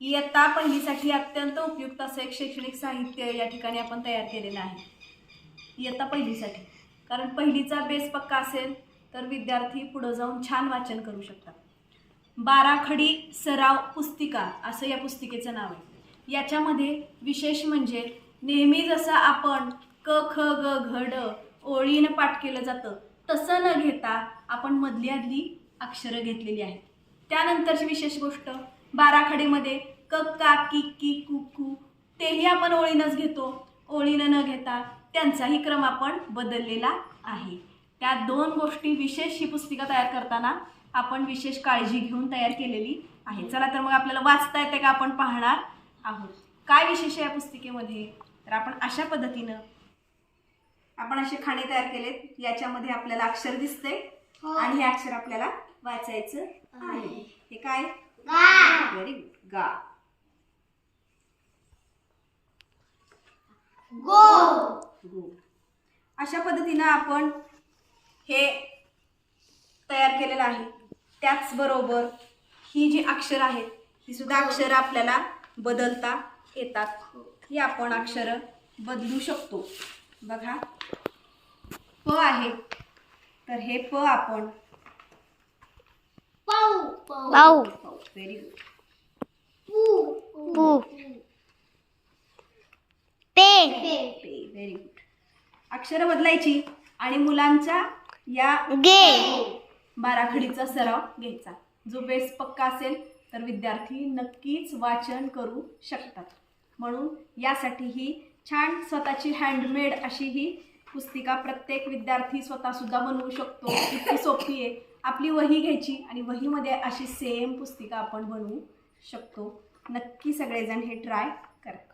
इयत्ता पहिलीसाठी अत्यंत उपयुक्त असं एक शैक्षणिक साहित्य या ठिकाणी आपण तयार केलेलं आहे. इयत्ता पहिलीसाठी. कारण पहिलीचा बेस पक्का असेल तर विद्यार्थी पुढं जाऊन छान वाचन करू शकतात. बाराखडी सराव पुस्तिका असं या पुस्तिकेचं नाव आहे. याच्यामध्ये विशेष म्हणजे नेहमी जसं आपण क ख ग घ ड ओळीनं पाठ केलं जातं तसं न घेता आपण मधली आदली अक्षरं घेतलेली आहेत. त्यानंतरची विशेष गोष्ट बाराखडीमध्ये क का की की कु कू तेही आपण ओळीनंच घेतो. ओळीनं न घेता त्यांचाही क्रम आपण बदललेला आहे. त्या दोन गोष्टी विशेष ही पुस्तिका तयार करताना आपण विशेष काळजी घेऊन तयार केलेली आहे. चला तर मग आपल्याला वाचता येते का आपण पाहणार आहोत. काय विशेष आहे या पुस्तिकेमध्ये? तर आपण अशा पद्धतीनं आपण असे खाणे तयार केलेत याच्यामध्ये आपल्याला अक्षर दिसते आणि हे अक्षर आपल्याला वाचायचं आहे. हे काय? व्हेरी गुड गा. गो. अशा पद्धतीनं आपण हे तयार केलेलं आहे. त्याचबरोबर ही जी अक्षर आहेत ही सुद्धा अक्षरं आपल्याला बदलता येतात. ही आपण अक्षरं बदलू शकतो. बघा. प आहे. तर हे प आपण पाऊ व्हेरी गुड पू पे. व्हेरी गुड अक्षरं बदलायची आणि मुलांच्या या गे. बाराखडीचा सराव घ्यायचा. जो बेस पक्का असेल तर विद्यार्थी नक्कीच वाचन करू शकतात. म्हणून यासाठी ही छान स्वतःची हँडमेड अशी ही पुस्तिका प्रत्येक विद्यार्थी स्वतःसुद्धा बनवू शकतो. इतकी सोपी आहे. आपली वही घ्यायची आणि वहीमध्ये अशी सेम पुस्तिका आपण बनवू शकतो. नक्की सगळेजण हे ट्राय करा.